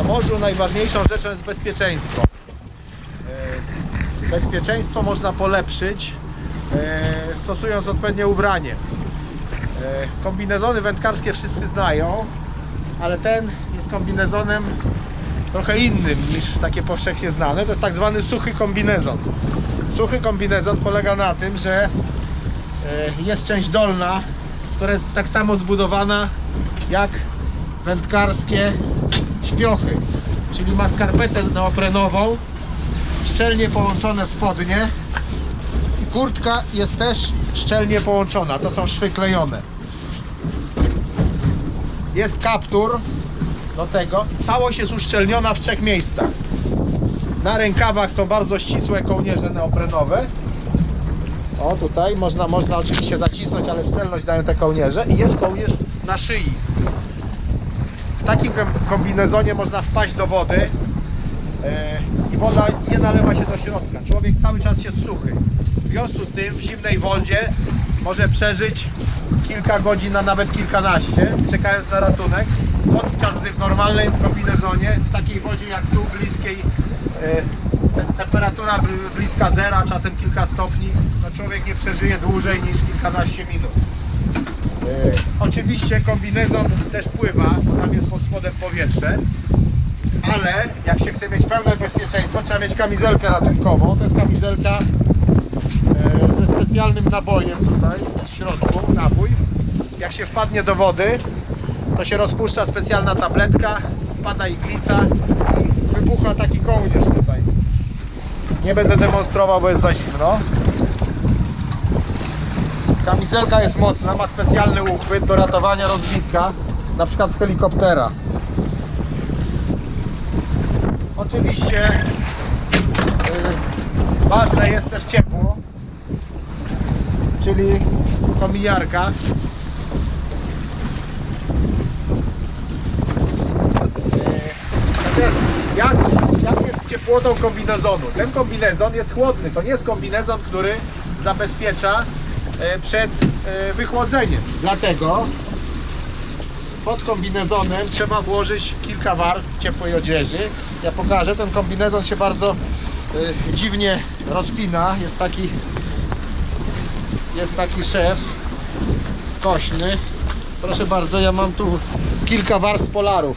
Na morzu najważniejszą rzeczą jest bezpieczeństwo. E, Bezpieczeństwo można polepszyć e, stosując odpowiednie ubranie. E, Kombinezony wędkarskie wszyscy znają, ale ten jest kombinezonem trochę innym niż takie powszechnie znane. To jest tak zwany suchy kombinezon. Suchy kombinezon polega na tym, że jest część dolna, która jest tak samo zbudowana jak wędkarskie śpiochy. Czyli ma skarpetę neoprenową, szczelnie połączone spodnie i kurtka jest też szczelnie połączona. To są szwy klejone. Jest kaptur do tego całość jest uszczelniona w trzech miejscach. Na rękawach są bardzo ścisłe kołnierze neoprenowe. O, tutaj można, można oczywiście zacisnąć, ale szczelność dają te kołnierze. I jest kołnierz na szyi. W takim kom- kombinezonie można wpaść do wody e, i woda nie nalewa się do środka. Człowiek cały czas jest suchy. W związku z tym w zimnej wodzie może przeżyć kilka godzin, a nawet kilkanaście, czekając na ratunek. Podczas gdy w normalnym kombinezonie, w takiej wodzie jak tu, bliskiej, e, te- temperatura bl- bliska zera, czasem kilka stopni, no człowiek nie przeżyje dłużej niż kilkanaście minut. Oczywiście kombinezon też pływa, bo tam jest pod spodem powietrze, ale jak się chce mieć pełne bezpieczeństwo, trzeba mieć kamizelkę ratunkową. To jest kamizelka e, ze specjalnym nabojem tutaj w środku, nabój. Jak się wpadnie do wody, to się rozpuszcza specjalna tabletka, spada iglica i wybucha taki kołnierz tutaj. Nie będę demonstrował, bo jest za zimno. Kamizelka jest mocna, ma specjalny uchwyt do ratowania rozbitka, na przykład z helikoptera. Oczywiście yy, ważne jest też ciepło, czyli kominiarka. Natomiast jak, jest ciepłotą kombinezonu? Ten kombinezon jest chłodny, to nie jest kombinezon, który zabezpiecza przed e, wychłodzeniem. Dlatego pod kombinezonem trzeba włożyć kilka warstw ciepłej odzieży. Ja pokażę, ten kombinezon się bardzo e, dziwnie rozpina. Jest taki jest taki szef skośny. Proszę bardzo, ja mam tu kilka warstw polarów.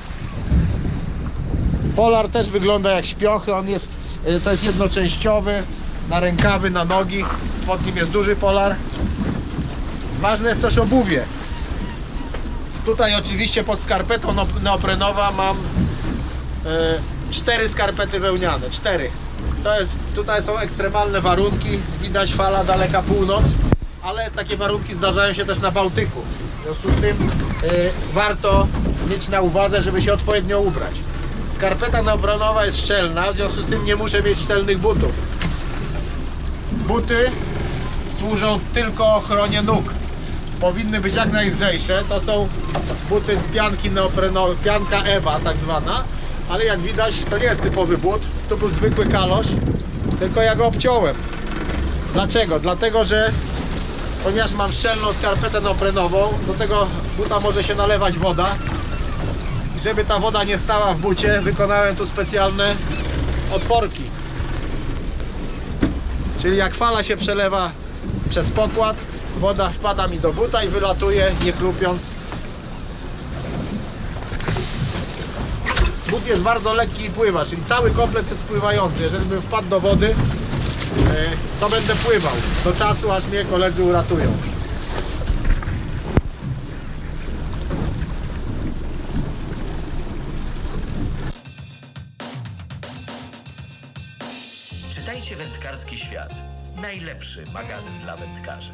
Polar też wygląda jak śpiochy, on jest, to jest jednoczęściowy, na rękawy, na nogi, pod nim jest duży polar. Ważne jest też obuwie. Tutaj oczywiście pod skarpetą no- neoprenowa mam y, cztery skarpety wełniane, cztery. To jest, tutaj są ekstremalne warunki, widać fala daleka północ, ale takie warunki zdarzają się też na Bałtyku. W związku z tym y, warto mieć na uwadze, żeby się odpowiednio ubrać. Skarpeta neoprenowa jest szczelna, w związku z tym nie muszę mieć szczelnych butów. Buty służą tylko ochronie nóg. Powinny być jak najlżejsze. To są buty z pianki neoprenowej, pianka Ewa tak zwana. Ale jak widać to nie jest typowy but. To był zwykły kalosz, tylko ja go obciąłem. Dlaczego? Dlatego, że ponieważ mam szczelną skarpetę neoprenową, do tego buta może się nalewać woda. Żeby ta woda nie stała w bucie, wykonałem tu specjalne otworki. Czyli jak fala się przelewa przez pokład, woda wpada mi do buta i wylatuje, nie chlupiąc. But jest bardzo lekki i pływa, czyli cały komplet jest pływający. Jeżeli bym wpadł do wody, e, to będę pływał do czasu, aż mnie koledzy uratują. Czytajcie Wędkarski Świat. Najlepszy magazyn dla wędkarzy.